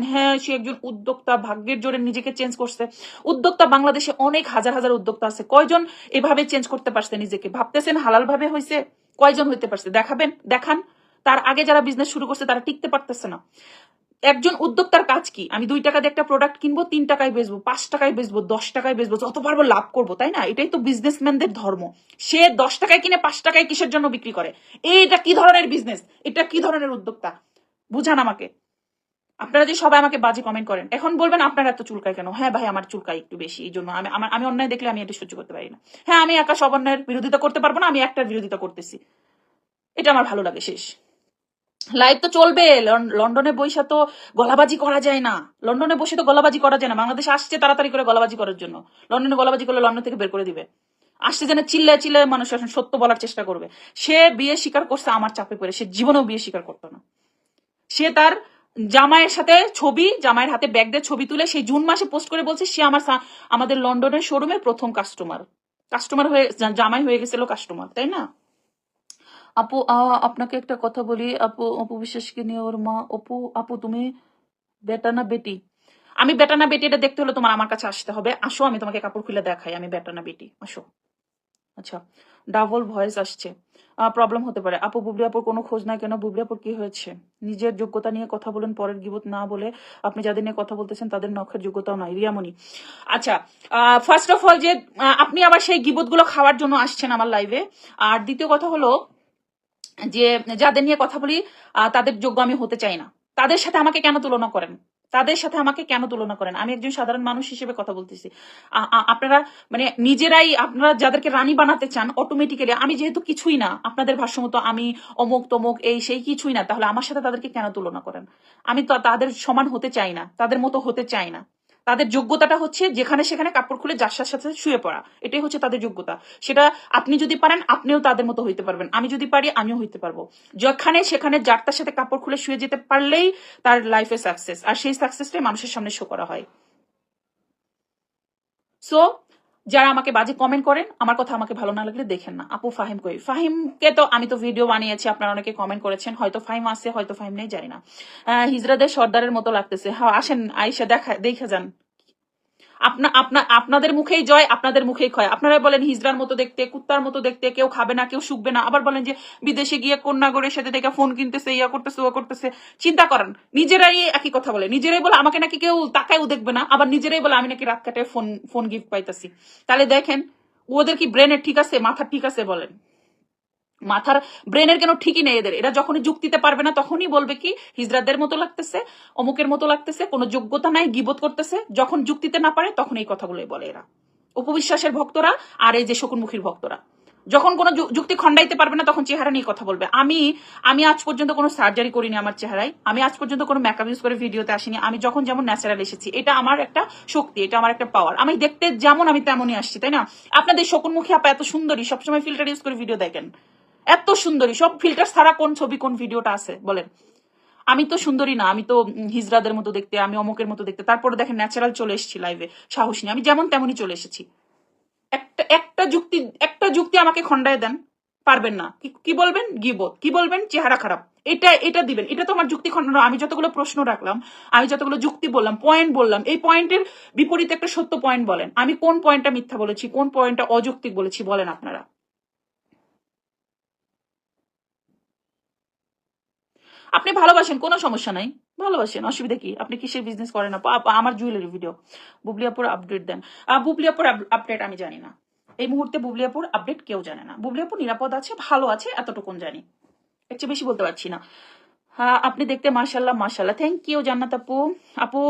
হ্যাঁ সে একজন উদ্যোক্তা, ভাগ্যের জোরে নিজেকে চেঞ্জ করছে। উদ্যোক্তা বাংলাদেশে অনেক হাজার হাজার উদ্যোক্তা আছে। কয়জন এভাবে চেঞ্জ করতে পারছে নিজেকে? ভাবতেছেন হালাল ভাবে হয়েছে কয়জন হইতে পারছে? দেখাবেন, দেখান। তার আগে যারা বিজনেস শুরু করছে, তারা টিকতে পারতেছে না। একজন উদ্যোক্তার কাজ কি? আমি দুই টাকা দিয়ে একটা প্রোডাক্ট কিনবো, তিন টাকায় বেচবো, পাঁচ টাকায় বেচবো, দশ টাকায় বেচবো, যত পারব লাভ করব, তাই না? এটাই তো বিজনেসম্যানদের ধর্ম। সে দশ টাকায় কিনে পাঁচ টাকায় কিসের জন্য বিক্রি করে? এইটা কি ধরনের বিজনেস এটা কি ধরনের উদ্যোক্তা? বুঝান আমাকে। আপনারা যে সবাই আমাকে বাজে কমেন্ট করেন, এখন বলবেন আপনার এত চুলকায় কেন? হ্যাঁ ভাই, আমার চুলকায় একটু বেশি, এই জন্য আমি, আমার, আমি অন্যায় দেখলে আমি এটা সহ্য করতে পারি না। হ্যাঁ আমি একা সব অন্যায়ের বিরোধিতা করতে পারব না, আমি একটার বিরোধিতা করতেছি। এটা আমার ভালো লাগে, শেষ। লাইভ তো চলবে লন্ডনে বসে তো গলাবাজি করা যায় না। লন্ডনে বসে তো গলাবাজি করা যায় না। বাংলাদেশ আসছে তাড়াতাড়ি করে গলাবাজি করার জন্য। লন্ডনে গলাবাজি করলে লন্ডন থেকে বের করে দিবে। আসছে যেন চিল্লায় চিল্লায় মানুষ এখন সত্য বলার চেষ্টা করবে। সে বিয়ে স্বীকার করছে আমার চাপে পড়ে, সে জীবনেও বিয়ে স্বীকার করতো না। সে তার জামাইয়ের সাথে ছবি জামাইয়ের হাতে ব্যাগ দিয়ে ছবি তুলে সেই জুন মাসে পোস্ট করে বলছে সে আমার আমাদের লন্ডনের শোরুমের প্রথম কাস্টমার কাস্টমার হয়ে জামাই হয়ে গেছিল কাস্টমার তাই না? আপু আপনাকে একটা কথা বলি। আপু অপু বিশ্বাসকে নিয়ে ওর মা? অপু আপু তুমি বেটা না বেটি? আমি বেটা না বেটি এটা দেখতে হলে তোমার আমার কাছে আসতে হবে। আসো আমি তোমাকে কাপড় খুলে দেখাই। আমি বেটা না বেটি। আসো। আচ্ছা ডাবল ভয়েস আসছে। প্রবলেম হতে পারে। আপু বুবলি আপুর কোনো খোঁজ নাই কেন? বুবলি আপুর কি হয়েছে? নিজের যোগ্যতা নিয়ে কথা বলেন, পরের গিবত না বলে আপনি যাদের নিয়ে কথা বলতেছেন তাদের নখের যোগ্যতাও নাই। রিয়ামণি। আচ্ছা ফার্স্ট অফ অল যে আপনি আবার সেই গিবতগুলো খাওয়ার জন্য আসছেন আমার লাইভে আর দ্বিতীয় কথা হলো যে, যাদের নিয়ে কথা বলি তাদের যোগ্য আমি হতে চাই না। তাদের সাথে আমাকে কেন তুলনা করেন? তাদের সাথে আমাকে কেন তুলনা করেন? আমি একজন সাধারণ মানুষ হিসেবে কথা বলতেছি। আপনারা মানে নিজেরাই, আপনারা যাদেরকে রানী বানাতে চান অটোমেটিক্যালি আমি যেহেতু কিছুই না, আপনাদের ভাষ্যমতো আমি অমুক, তমুক, এই, সেই কিছুই না, তাহলে আমার সাথে তাদেরকে কেন তুলনা করেন? আমি তো তাদের সমান হতে চাই না, তাদের মতো হতে চাই না। তাদের যোগ্যতাটা হচ্ছে যেখানে সেখানে কাপড় খুলে যার সাথে শুয়ে পড়া। এটাই হচ্ছে তাদের যোগ্যতা। সেটা আপনি যদি পারেন, আপনিও তাদের মতো হইতে পারবেন। আমি যদি পারি, আমিও হইতে পারব। যেখানে সেখানে যার তার সাথে কাপড় খুলে শুয়ে যেতে পারলেই তার লাইফে সাকসেস আর সেই সাকসেসটাই মানুষের সামনে শো করা হয়। সো যারা আমাকে বাজে কমেন্ট করেন, আমার কথা আমাকে ভালো না লাগলে দেখেন না। আপু ফাহিম কই? ফাহিমকে তো আমি তো ভিডিও বানিয়েছি, আপনারা অনেকে কমেন্ট করেছেন, হয়তো ফাহিম আছে, হয়তো ফাহিম নেই, জানি না। হিজরাদের সর্দারের মতো লাগতেছে। হ্যাঁ আসেন আইসা দেখা, দেখে যান। আপনা আপনা, আপনাদের মুখেই জয়, আপনাদের মুখেই ক্ষয়। আপনারা বলেন হিজড়ার মতো দেখতে, কুত্তার মতো দেখতে, কেউ খাবে না, কেউ শুকবে না। আবার বলেন যে বিদেশে গিয়ে কন্যাগরের সাথে দেখে ফোন কিনতেছে, ইয়া করতেছে, ও করতেছে। চিন্তা করেন, নিজেরাই একই কথা বলে। নিজেরাই বলে, আমাকে নাকি কেউ তাকায়ও দেখবে না। আবার নিজেরাই বলে, আমি নাকি রাত কাটে ফোন ফোন গিফট পাইতাছি। তাহলে দেখেন, ওদের কি ব্রেনের ঠিক আছে মাথা ঠিক আছে বলেন? মাথার ব্রেনের কেন ঠিকই নেই এদের? এরা যখনই যুক্তিতে পারবে না, তখনই বলবে কি হিজরাদের মতো লাগতেছে, অমুকের মতো লাগতেছে, কোনো যোগ্যতা নাই, গিবত করতেছে। যখন যুক্তিতে না পারে, তখন এই কথাগুলোই বলে এরা। উপবিশ্বাসের ভক্তরা আর এই যে শকুনমুখীর ভক্তরা। যখন কোনো যুক্তি খণ্ডাইতে পারবে না, তখন চেহারা নিয়ে কথা বলবে। আমি আমি আজ পর্যন্ত কোনো সার্জারি করিনি আমার চেহারায়। আমি আজ পর্যন্ত কোনো মেকআপ ইউজ করে ভিডিওতে আসিনি। আমি যখন যেমন ন্যাচারাল এসেছি, এটা আমার একটা শক্তি, এটা আমার একটা পাওয়ার আমি দেখতে যেমন আমি তেমনই আসছি, তাই না? আপনাদের শকুনমুখী আপা এত সুন্দরী, সবসময় ফিল্টার ইউজ করে ভিডিও দেখেন। এত সুন্দরী। সব ফিল্টার ছাড়া কোন ছবি, কোন ভিডিওটা আছে? বলেন। আমি তো সুন্দরী না, আমি তো হিজরাদের মতো দেখতে, আমি অমুকের মতো দেখতে। তারপরে দেখেন ন্যাচারাল চলে এসেছি লাইভে সাহস নিয়ে আমি যেমন তেমনই চলে এসেছি। একটা একটা যুক্তি একটা যুক্তি আমাকে খণ্ডায় দেন, পারবেন না। কি- বলবেন? গিবত। কি বলবেন? চেহারা খারাপ। এটা এটা দিবেন। এটা তো আমার যুক্তি খণ্ডন আমি যতগুলো প্রশ্ন রাখলাম, আমি যতগুলো যুক্তি বললাম পয়েন্ট বললাম, এই পয়েন্টের বিপরীতে একটা সত্য পয়েন্ট বলেন। আমি কোন পয়েন্টটা মিথ্যা বলেছি, কোন পয়েন্টটা অযৌক্তিক বলেছি, বলেন আপনারা। আপনি ভালোবাসেন, কোনো সমস্যা নাই। ভালোবাসেন, অসুবিধা কি? আপনি কিসের বিজনেস করেন আমার জুয়েলারি ভিডিও বুবলিয়াপুর আপডেট দেন। বুবলিয়াপুর আপডেট আমি জানি না। এই মুহূর্তে বুবলিয়াপুর আপডেট কেউ জানে না। বুবলিয়াপুর নিরাপদ আছে, ভালো আছে, এতটুকুন জানি। এর চেয়ে বেশি বলতে পারছি না। হ্যাঁ আপনি দেখতে মার্শাল্লাহ মার্শাল্লাহ থ্যাংক ইউ জান্নাত আপু। আপু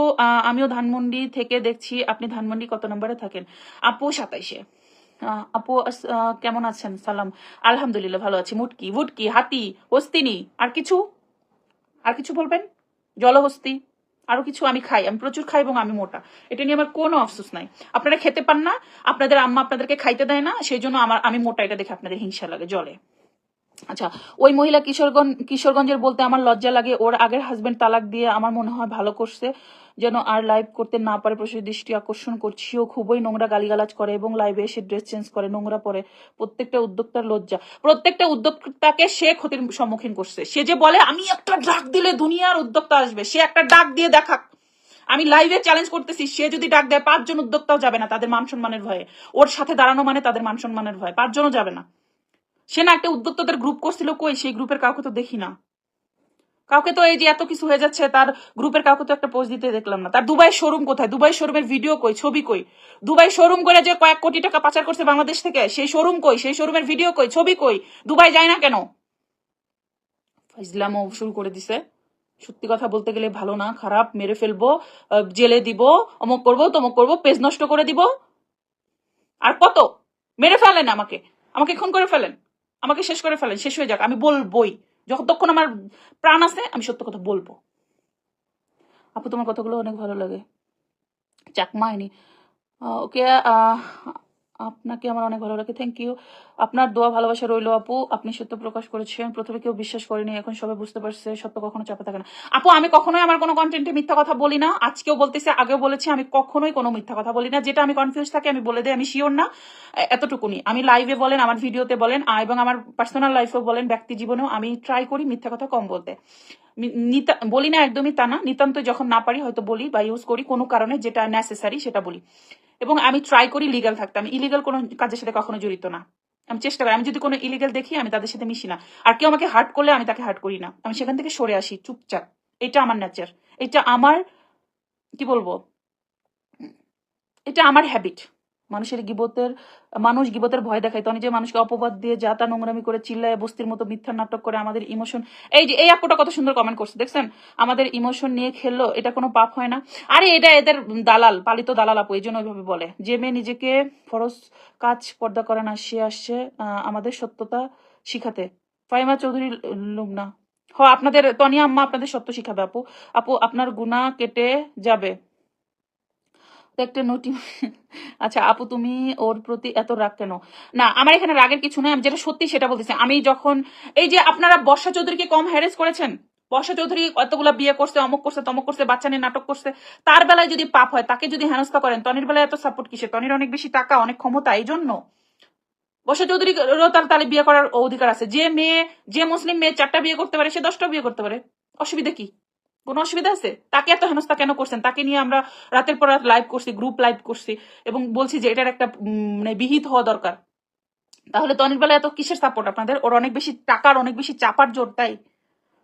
আমিও ধানমন্ডি থেকে দেখছি। আপনি ধানমন্ডি কত নম্বরে থাকেন? আপু, সাতাইশে। আপু কেমন আছেন? সালাম। আলহামদুলিল্লাহ, ভালো আছি। মুটকি, ভুটকি, হাতি, হস্তিনি, আর কিছু? আর কিছু বলবেন? জলহস্তি। আরও কিছু আমি খাই। আমি প্রচুর খাই এবং আমি মোটা। এটা নিয়ে আমার কোনো অফসোস নাই। আপনারা খেতে পান না। আপনাদের আম্মা আপনাদেরকে খাইতে দেয় না। সেই জন্য আমার আমি মোটা, এটা দেখে আপনাদের হিংসা লাগে। জলে। আচ্ছা ওই মহিলা কিশোরগঞ্জ কিশোরগঞ্জের বলতে আমার লজ্জা লাগে, ওর আগের হাজবেন্ড তালাক দিয়ে আমার মনে হয় ভালো করছে, যেন আর লাইভ করতে না পারে, প্রচুর দৃষ্টি আকর্ষণ করছি। ও খুবই নোংরা গালিগালাজ করে এবং লাইভে এসে ড্রেস চেঞ্জ করে, নোংরা পরে। প্রত্যেকটা উদ্যোক্তার লজ্জা। প্রত্যেকটা উদ্যোক্তাকে সে ক্ষতির সম্মুখীন করছে। সে যে বলে, আমি একটা ডাক দিলে দুনিয়ার উদ্যোক্তা আসবে। সে একটা ডাক দিয়ে দেখাক। আমি লাইভে চ্যালেঞ্জ করতেছি, সে যদি ডাক দেয়, পাঁচজন উদ্যোক্তাও যাবে না তাদের মান সম্মানের ভয়ে। ওর সাথে দাঁড়ানো মানে তাদের মান সম্মানের ভয়, পাঁচজনও যাবে না। সে না একটা উদ্যোক্তাদের গ্রুপ করছিল, কই? সেই গ্রুপের কাউকে তো দেখি না। কাউকে তো এই যে এত কিছু হয়ে যাচ্ছে, তার গ্রুপের কাউকে তো একটা পোস্ট দিতে দেখলাম না। তার দুবাই শোরুম কোথায়? দুবাই শোরুমের ভিডিও কই? ছবি কই? দুবাই শোরুম করে যে কয়েক কোটি টাকা পাচার করছে বাংলাদেশ থেকে, সেই শোরুম কই? সেই শোরুমের ভিডিও কই? ছবি কই? দুবাই যায় না কেন? ইসলামও শুরু করে দিছে। সত্যি কথা বলতে গেলে ভালো না, খারাপ, মেরে ফেলব জেলে দিব, অমুক করব, তমুক করব, পেজ নষ্ট করে দিব। আর কত? মেরে ফেলেন আমাকে। আমাকে খুন করে ফেলেন। আমাকে শেষ করে ফেলেন, শেষ হয়ে যাক, আমি বলবই। যতক্ষণ আমার প্রাণ আছে, আমি সত্য কথা বলব। আপু, তোমার কথাগুলো অনেক ভালো লাগে। চাকমা আইনি ওকে আপনাকে আমার অনেক ভালো লাগে। থ্যাংক ইউ আপনার দোয়া ভালোবাসা রইল আপু। আপনি সত্য প্রকাশ করেছেন। প্রথমে কেউ বিশ্বাস করেনি, এখন সবাই বুঝতে পারছে। সত্য কখনো চাপা থাকে না। আপু, আমি কখনোই আমার কোনো কন্টেন্টে মিথ্যা কথা বলি না। আজকেও বলতেছি, আগেও বলেছি, আমি কখনোই কোনো মিথ্যা কথা বলি না। যেটা আমি কনফিউজ থাকি, আমি বলে দিই, আমি শিওর না। এতটুকুনি। আমি লাইভে বলেন, আমার ভিডিওতে বলেন এবং আমার পার্সোনাল লাইফেও বলেন, ব্যক্তি জীবনেও আমি ট্রাই করি মিথ্যা কথা কম বলতে। বলি না একদমই তা না। নিতান্ত যখন না পারি হয়তো বলি বা ইউজ করি, কোনো কারণে যেটা নেসেসারি সেটা বলি। এবং আমি ট্রাই করি লিগাল থাকতে। আমি ইলিগাল কোনো কাজের সাথে কখনো জড়িত না। আমি চেষ্টা করি, আমি যদি কোনো ইলিগাল দেখি, আমি তাদের সাথে মিশি না। আর কেউ আমাকে হার্ট করলে আমি তাকে হার্ট করি না। আমি সেখান থেকে সরে আসি, চুপচাপ। এটা আমার নেচার এটা আমার, কি বলব? এটা আমার হ্যাবিট মানুষের গিবতের, মানুষ গিবতের ভয় দেখায় তনি যে মানুষকে অপবাদ দিয়ে যা তা নোংরামি করে চিল্লায় বস্তির মতো মিথ্যা নাটক করে আমাদের ইমোশন এই যে, এই আপুটা কত সুন্দর কমেন্ট করছে, দেখছেন? আমাদের ইমোশন নিয়ে খেললো, এটা কোনো পাপ হয় না। আরে, এটা এদের দালাল, পালিত দালাল আপু, এই জন্য ওইভাবে বলে। যে মেয়ে নিজেকে ফরজ কাজ পর্দা করে না, সে আসছে আমাদের সত্যতা শিখাতে। ফাইমা চৌধুরী লুমনা হ, আপনাদের তনিয়া আম্মা আপনাদের সত্য শিখাবে আপু। আপু, আপনার গুণা কেটে যাবে। তো একটা নোটি আচ্ছা আপু, তুমি ওর প্রতি এত রাগ কেন? না, আমার এখানে রাগের কিছু নেই, আমি যেটা সত্যি সেটা বলতেছি। আমি যখন, এই যে আপনারা বর্ষা চৌধুরীকে কম হ্যারেস করেছেন, বর্ষা চৌধুরী এতগুলা বিয়ে করছে, অমুক করছে, তমক করছে, বাচ্চা নিয়ে নাটক করছে, তার বেলায় যদি পাপ হয়, তাকে যদি হেনস্থা করেন তনির বেলায় এত সাপোর্ট কিসে তনির অনেক বেশি টাকা, অনেক ক্ষমতা, এই জন্য। বর্ষা চৌধুরী তার তালে বিয়ে করার অধিকার আছে। যে মেয়ে, যে মুসলিম মেয়ে চারটা বিয়ে করতে পারে, সে দশটা বিয়ে করতে পারে। অসুবিধা কি? কোনো অসুবিধা আছে? তাকে এত হেনস্থা কেন করছেন? তাকে নিয়ে আমরা রাতের পর রাত লাইভ করছি গ্রুপ লাইভ করছি এবং বলছি যে এটার একটা মানে বিহিত হওয়া দরকার। তাহলে তনির বেলা এত কিসের সাপোর্ট আপনাদের? ওর অনেক বেশি টাকার, অনেক বেশি চাপার জোর, তাই?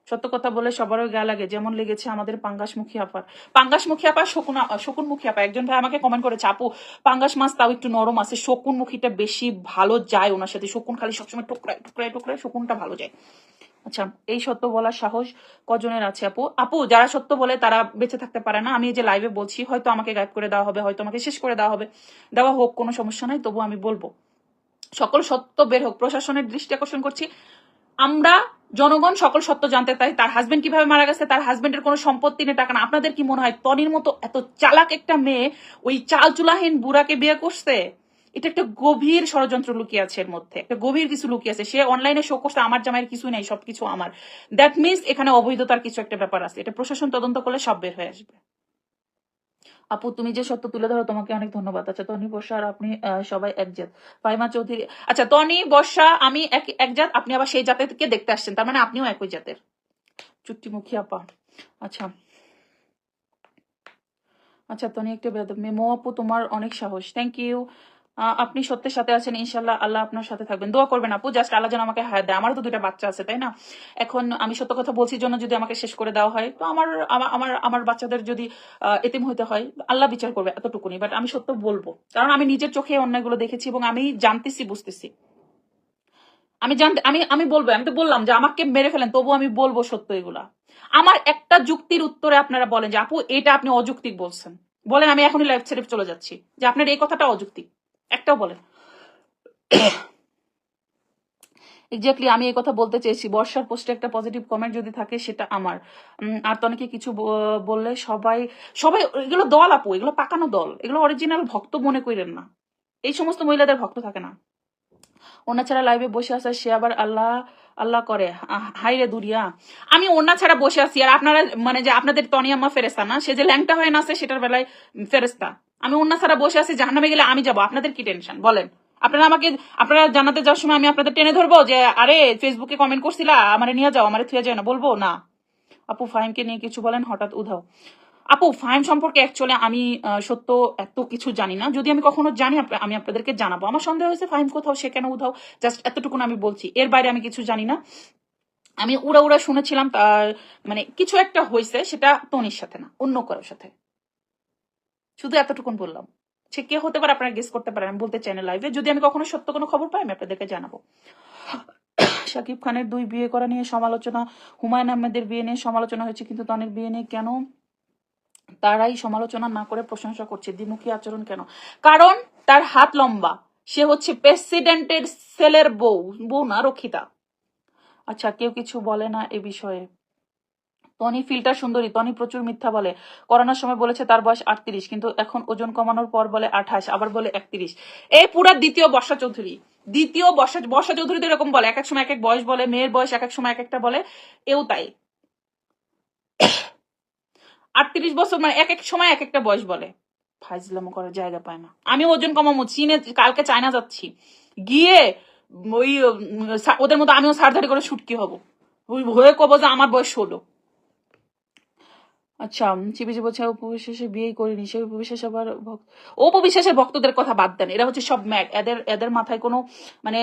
সত্য কথা বলে সবারও গা লাগে। যেমন লেগেছে আমাদের পাঙ্গাসমুখী আপার পাঙ্গাসমুখী আপা শকুন শকুনমুখী আপা একজন ভাই আমাকে কমেন্ট করেছে, আপু, পাঙ্গাস মাছ তাও একটু নরম আছে। শকুনমুখীটা বেশি ভালো যায় ওনার সাথে। শকুন খালি সবসময় টুকরায় টুকরায় টুকরায় শকুনটা ভালো যায়। আচ্ছা এই সত্য বলার সাহস কজনের আছে, আপু? আপু, যারা সত্য বলে তারা বেঁচে থাকতে পারে না। আমি এই যে লাইভে বলছি, হয়তো আমাকে গাইড করে দেওয়া হবে, হয়তো আমাকে শেষ করে দেওয়া হবে। দেওয়া হোক, কোনো সমস্যা নাই তবু আমি বলব। সকল সত্য বের হোক, প্রশাসনের দৃষ্টি আকর্ষণ করছি। আমরা, জনগণ সকল সত্য জানতে চাই, তার হাজবেন্ড কীভাবে মারা গেছে, তার হাজবেন্ডের কোনো সম্পত্তি নেই, টাকা না। আপনাদের কি মনে হয়, তনির মতো এত চালাক একটা মেয়ে ওই চাল চুলাহীন বুড়াকে বিয়ে করছে? এটা একটা গভীর ষড়যন্ত্র লুকিয়ে আছে এর মধ্যে। একটা গভীর কিছু লুকিয়ে আছে। সে অনলাইনে শো করছে আমার জামাইয়ের কিছু নেই সবকিছু আমার। দ্যাট মিনস এখানে অবৈধতার কিছু একটা ব্যাপার আছে। এটা প্রশাসন তদন্ত করলে সব বের হয়ে আসবে। আপু তুমি যে সত্য তুলে ধরো তোমাকে অনেক ধন্যবাদ। আচ্ছা তনি বর্ষা আর আপনি সবাই একজাত ফাইমা চৌধুরী আচ্ছা তনি বর্ষা আমি এক একজাত আপনি আবার সেই জাতেরকে দেখতে আসছেন। তার মানে আপনিও একই জাতের। চুট্টিমুখী আপা। আচ্ছা। আচ্ছা তনি একটা মেমো আপু তোমার অনেক সাহস। থ্যাংক ইউ আপনি সত্যের সাথে আছেন ইনশাল্লাহ আল্লাহ আপনার সাথে থাকবেন। দোয়া করবেন, আপু জাস্ট আল্লাহ যেন আমাকে হায়াত দেয়। আমারও তো দুইটা বাচ্চা আছে, তাই না? এখন আমি সত্য কথা বলছি জন্য যদি আমাকে শেষ করে দেওয়া হয়, তো আমার আমার আমার বাচ্চাদের যদি এতিম হইতে হয়, আল্লাহ বিচার করবে এতটুকুনি বাট আমি সত্য বলব। কারণ আমি নিজের চোখে অন্যায়গুলো দেখেছি এবং আমি জানতেছি, বুঝতেছি। আমি জানতে আমি আমি বলব, আমি তো বললাম যে আমাকে মেরে ফেলেন তবু আমি বলব সত্য এগুলা। আমার একটা যুক্তির উত্তরে আপনারা বলেন যে, আপু, এটা আপনি অযৌক্তিক বলছেন। বলেন, আমি এখনই লাইফ ছেড়ে চলে যাচ্ছি। যে আপনার এই কথাটা অযৌক্তিক। একটাও বলেন এক্স্যাক্টলি আমি এই কথা বলতে চেয়েছি। বর্ষার পোস্টে একটা পজিটিভ কমেন্ট যদি থাকে, সেটা আমার। আর তো অনেকে কিছু বললে সবাই সবাই, এগুলো দল আপু, এগুলো পাকানো দল। এগুলো অরিজিনাল ভক্ত মনে করেন না। এই সমস্ত মহিলাদের ভক্ত থাকে না। ওনা ছাড়া লাইভে বসে আছে সে আবার আল্লাহ আল্লাহ করে। হাই রে দুরিয়া। আমি ওনা ছাড়া বসে আছি। আর আপনারা মানে যে আপনাদের তনিয়াম্মা ফেরেস্তা না, সে যে ল্যাংটা হয়ে নাচে, সেটার বেলায় ফেরেস্তা আমি ওনা ছাড়া বসে আছি, জাহান্নামে গেলে আমি যাব। আপনাদের কি টেনশন বলেন। আপনারা আমাকে, আপনারা জানাতে যাওয়ার সময় আমি আপনাদের টেনে ধরবো যে, আরে ফেসবুকে কমেন্ট করছিলা, আমারে নিয়ে যাও, আমারে থুয়ে যায় না বলব? না। আপু, ফাহিমকে নিয়ে কিছু বলেন, হঠাৎ উধাও। আপু ফাইম সম্পর্কে অ্যাকচুয়ালি আমি সত্য এত কিছু জানি না। যদি আমি কখনো জানি আমি আপনাদেরকে জানাব। আমার সন্দেহ হয়েছে ফাইম কোথাও, সে কেন উধাও? জাস্ট এতটুকু আমি বলছি। এর বাইরে আমি কিছু জানি না। আমি উড়া উড়া শুনেছিলাম মানে কিছু একটা হয়েছে, সেটা তনির সাথে না, অন্য কারোর সাথে। শুধু এতটুকুন বললাম। সে কে হতে পারে আপনারা গেস করতে পারেন, আমি বলতে চাই না লাইভে যদি আমি কখনো সত্য কোনো খবর পাই, আমি আপনাদেরকে জানাব। শাকিব খানের দুই বিয়ে করা নিয়ে সমালোচনা, হুমায়ুন আহমেদের বিয়ে নিয়ে সমালোচনা হয়েছে, কিন্তু তনের বিয়ে নিয়ে কেন? তারাই সমালোচনা না করে প্রশংসা করছে। দ্বিমুখী আচরণ কেন? কারণ তার হাত লম্বা। সে হচ্ছে প্রেসিডেন্টের সেলের বউ বউ না রক্ষিতা। আচ্ছা কেউ কিছু বলে না এ বিষয়ে? তনি ফিল্টার সুন্দরী তনি প্রচুর মিথ্যা বলে। করোনার সময় বলেছে তার বয়স আটত্রিশ, কিন্তু এখন ওজন কমানোর পর বলে আঠাশ, আবার বলে একত্রিশ। এই পুরা দ্বিতীয় বর্ষা চৌধুরী, দ্বিতীয় বর্ষা বর্ষা চৌধুরী তো এরকম বলে, এক এক সময় এক এক বয়স বলে, মেয়ের বয়স এক এক সময় এক একটা বলে, এও তাই। আটত্রিশ বছর মানে এক এক সময় এক একটা বয়স বলে। ফাইজলামো করার জায়গা পায় না। আমি ওজন কমাবো, চীনে কালকে চায়না যাচ্ছি। গিয়ে ওই ওদের মতো আমিও সার্জারি করে ছুটকি হব। হয়ে কব যে আমার বয়স ষোলো। আচ্ছা চিবিজি বলছে উপবিশ্বাসে বিয়ে করিনি সে উপবিশ্বাস আবার উপবিশ্বাসের ভক্তদের কথা বাদ দেন, এরা হচ্ছে সব ম্যাক এদের এদের মাথায় কোনো মানে